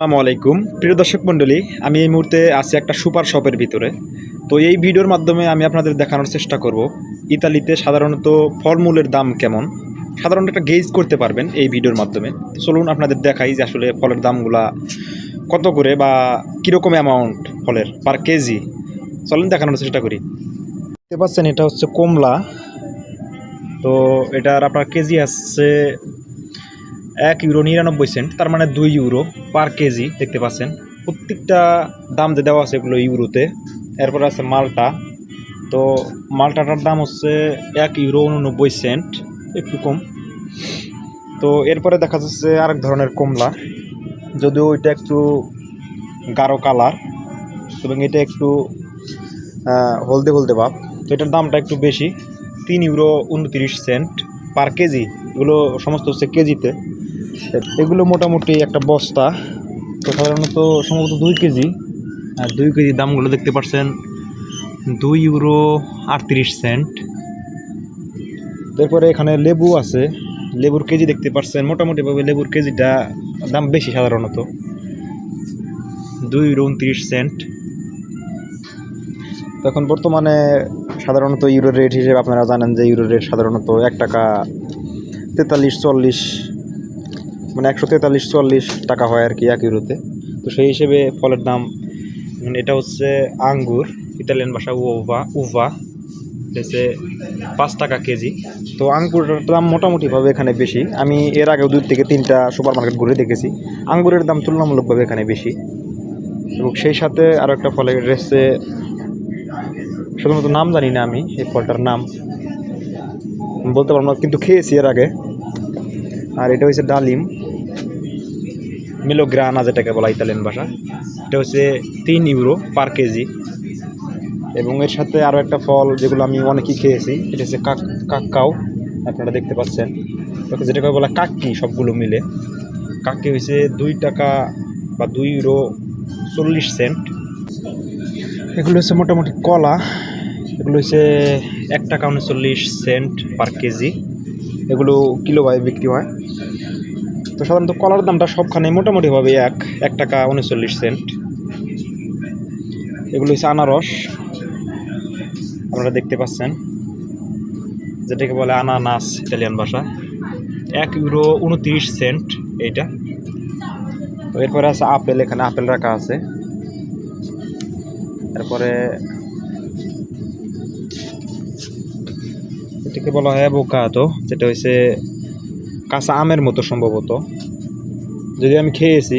আসসালামু আলাইকুম। প্রিয় দর্শক মণ্ডলী, আমি এই মুহূর্তে আছি একটা সুপার শপের ভিতরে। তো এই ভিডিওর মাধ্যমে আমি আপনাদের দেখানোর চেষ্টা করব, ইতালিতে সাধারণত ফলমূলের দাম কেমন? সাধারণত একটা গেজ করতে পারবেন এই ভিডিওর মাধ্যমে। চলুন আপনাদের দেখাই যে আসলে ফলের দামগুলা কত করে বা কীরকম অ্যামাউন্ট ফলের পার কেজি। চলুন দেখানোর চেষ্টা করি। দেখতে পাচ্ছেন, এটা হচ্ছে কমলা। তো এটার আপনার কেজি আসছে এক ইউরো নিরানব্বই সেন্ট তার মানে দুই ইউরো পার কেজি, দেখতে পাচ্ছেন। প্রত্যেকটা দাম যে দেওয়া আছে এগুলো ইউরোতে এরপর আছে মালটা। তো মালটাটার দাম হচ্ছে এক ইউরো উননব্বই সেন্ট একটু কম। তো এরপরে দেখা যাচ্ছে আরেক ধরনের কমলা। যদিও ওইটা একটু গাঢ় কালার এবং এটা একটু হলদে হলদে ভাব। তো এটার দামটা একটু বেশি, তিন ইউরো উনত্রিশ সেন্ট পার কেজি। এগুলো সমস্ত হচ্ছে কেজিতে। এগুলো মোটামুটি একটা বস্তা। তো সাধারণত সম্ভবত দুই কেজি। আর দুই কেজি দামগুলো দেখতে পাচ্ছেন দুই ইউরো আটত্রিশ সেন্ট। তারপরে এখানে লেবু আছে। লেবুর কেজি দেখতে পাচ্ছেন মোটামুটিভাবে লেবুর কেজিটা দাম বেশি সাধারণত। দুই ইউরো উনত্রিশ সেন্ট। তো এখন বর্তমানে সাধারণত ইউরো রেট হিসেবে আপনারা জানেন যে ইউরো রেট সাধারণত এক টাকা তেতাল্লিশ চল্লিশ মানে একশো তেতাল্লিশ চল্লিশ টাকা হয় আর কি এক ইউরোতে। তো সেই হিসেবে ফলের দাম মানে এটা হচ্ছে আঙ্গুর, ইতালিয়ান ভাষা উভা উভা হচ্ছে পাঁচ টাকা কেজি। তো আঙ্গুরের দাম মোটামুটিভাবে এখানে বেশি। আমি এর আগেও দুই থেকে তিনটা সুপার মার্কেট ঘুরে দেখেছি। আঙ্গুরের দাম তুলনামূলকভাবে এখানে বেশি। এবং সেই সাথে আরও একটা ফলের রয়েছে, শুধুমাত্র নাম জানি না আমি এই ফলটার নাম। বলতে পারব না, কিন্তু খেয়েছি এর আগে। আর এটা হচ্ছে ডালিম। মিলোগ্রানা যেটাকে বলা ইতালিয়ান ভাষা। এটা হচ্ছে তিন ইউরো পার কেজি। এবং এর সাথে আরও একটা ফল যেগুলো আমি অনেকই খেয়েছি, এটা হচ্ছে কাক, কাক্কাও, আপনারা দেখতে পাচ্ছেন। যেটাকে বলা কাক্কি সবগুলো মিলে। কাক্কি হয়েছে দুই টাকা বা দুই ইউরো চল্লিশ সেন্ট। এগুলো হচ্ছে মোটামুটি কলা। এগুলো হচ্ছে এক টাকা উনচল্লিশ সেন্ট পার কেজি। এগুলো কিলো ভাবে বিক্রি হয়। তো সাধারণত কলার দামটা সবখানে মোটামুটিভাবে এক এক টাকা উনচল্লিশ সেন্ট। এগুলো হচ্ছে আনারস। আপনারা দেখতে পাচ্ছেন, যেটাকে বলে আনানাস ইটালিয়ান ভাষা। এক ইউরো উনত্রিশ সেন্ট এইটা। তো এরপরে আছে আপেল, এখানে আপেল রাখা আছে। তারপরে এটাকে বলা হয় অ্যাভোকাডো, যেটা হচ্ছে কাঁচা আমের মতো সম্ভবত। যদি আমি খেয়েছি